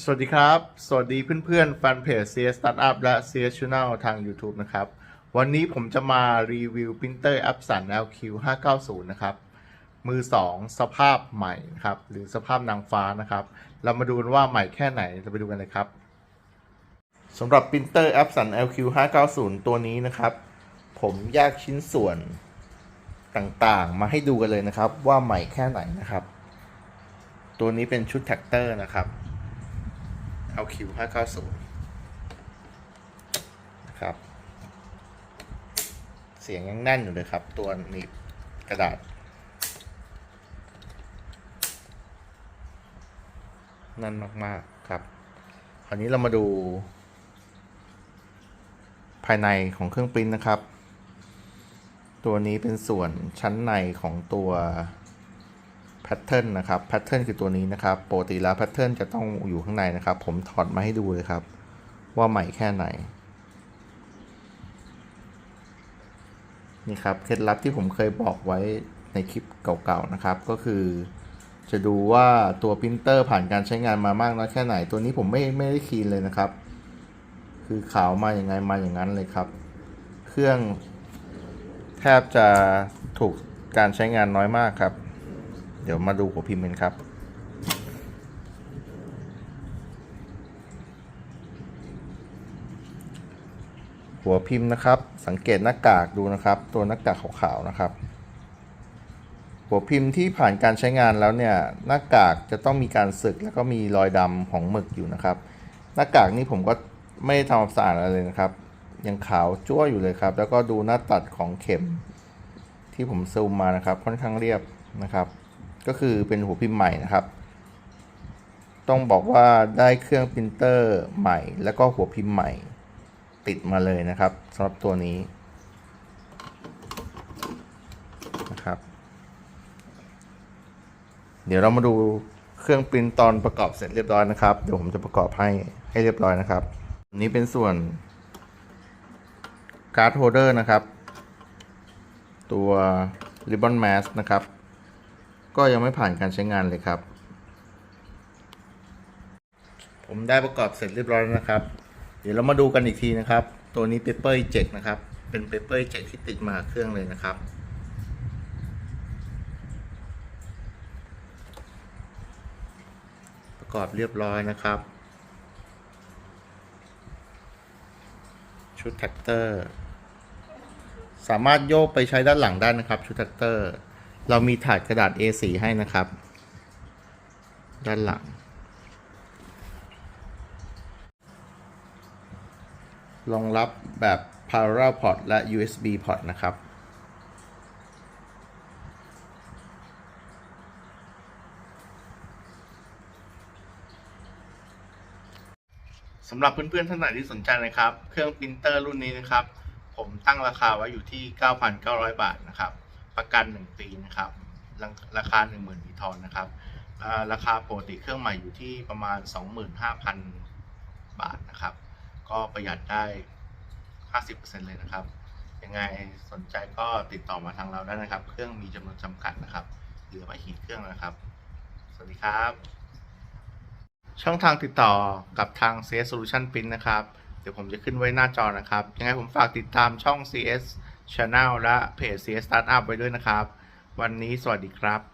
สวัสดีครับ สวัสดีเพื่อนๆแฟนเพจ CS Startup และ CS Channel ทาง YouTube นะครับ วันนี้ผมจะมารีวิวปรินเตอร์ Epson LQ 590นะครับ มือ 2 สภาพใหม่ครับ หรือสภาพนางฟ้านะครับ เรามาดูว่าใหม่แค่ไหนเราไปดูกันเลยครับสำหรับปรินเตอร์ Epson LQ 590ตัวนี้นะครับ ผมแยกชิ้นส่วนต่างๆ มาให้ดูกันเลยนะครับ ว่าใหม่แค่ไหนนะครับ ตัวนี้เป็นชุดแท็กเตอร์นะครับ LQ 590นะครับ เสียงยังแน่นอยู่เลยครับ ตัวหนีบกระดาษ นั่นมาก ๆ ครับ คราวนี้เรามาดู ภายในของเครื่องปริ้นนะครับ ตัวนี้เป็นส่วนชั้นในของตัว ทเทิร์นนะครับแพทเทิร์นคือตัวนี้นะครับปกติแล้วแพทเทิร์นจะต้องอยู่ข้างในนะครับ ผมถอดมาให้ดูเลยครับ ว่าใหม่แค่ไหนนี่ครับเคล็ดลับที่ผมเคยบอกไว้ในคลิปเก่าๆนะครับ ก็คือ จะดูว่าตัวปรินเตอร์ผ่านการใช้งานมามากน้อยแค่ไหน ตัวนี้ผมไม่ไม่ได้คีนเลยนะครับ คือขาวมาอย่างไงมาอย่างนั้นเลยครับ เครื่องแทบจะถูกการใช้งานน้อยมากครับ เดี๋ยวมาดูหัวพิมพ์กันครับหัวพิมพ์นะครับ สังเกตหน้ากากดูนะครับ ตัวหน้ากากขาวๆนะครับ หัวพิมพ์ที่ผ่านการใช้งานแล้วเนี่ยหน้ากากจะต้องมีการสึกแล้วก็มีรอยดำของหมึกอยู่นะครับ หน้ากากนี่ผมก็ไม่ได้ทำความสะอาดอะไรเลยนะครับ ยังขาวจ้วอยู่เลยครับ แล้วก็ดูหน้าตัดของเข็มที่ผมซูมมานะครับ ค่อนข้างเรียบนะครับ ก็คือเป็นหัวพิมพ์ใหม่นะครับ ต้องบอกว่าได้เครื่องปรินเตอร์ใหม่ แล้วก็หัวพิมพ์ใหม่ติดมาเลยนะครับสำหรับตัวนี้นะครับ เดี๋ยวเรามาดูเครื่องปรินตอนประกอบเสร็จเรียบร้อยนะครับ เดี๋ยวผมจะประกอบให้ให้เรียบร้อยนะครับนนี้เป็นส่วนการ์ดโฮเดอร์นะครับ ตัว Ribbon Mask นะครับ ก็ยังไม่ผ่านการใช้งานเลยครับ ผมได้ประกอบเสร็จเรียบร้อยแล้วนะครับ เดี๋ยวเรามาดูกันอีกทีนะครับ ตัวนี้ Paper Eject นะครับ เป็น Paper Eject ที่ติดมาเครื่องเลยนะครับ ประกอบเรียบร้อยนะครับ ชุดแท็กเตอร์ สามารถโยกไปใช้ด้านหลังได้นะครับ ชุดแท็กเตอร์ เรามีถาดกระดาษ A4 ให้นะครับ ด้านหลัง รองรับแบบ parallel port และ USB port นะครับ สำหรับเพื่อนๆท่านไหนที่สนใจนะครับ เครื่องปรินเตอร์รุ่นนี้นะครับ ผมตั้งราคาไว้อยู่ที่ 9,900 บาทนะครับ ประกัน 1 ปีนะครับ ราราคา 10,000มีทอนนะครับราคาปกติเครื่องใหม่อยู่ที่ประมาณ 25,000 บาทนะครับ ก็ประหยัดได้ 50%เลยนะครับ ยังไงสนใจก็ติดต่อมาทางเราได้นะครับ เครื่องมีจำนวนจำกัดนะครับ เหลือไม่กี่เครื่องนะครับ สวัสดีครับ ช่องทางติดต่อกับทาง CS Solution Print นะครับ เดี๋ยวผมจะขึ้นไว้หน้าจอนะครับ ยังไงผมฝากติดตามช่อง CS Channel และเพจ CS Startup ไว้ด้วยนะครับ วันนี้สวัสดีครับ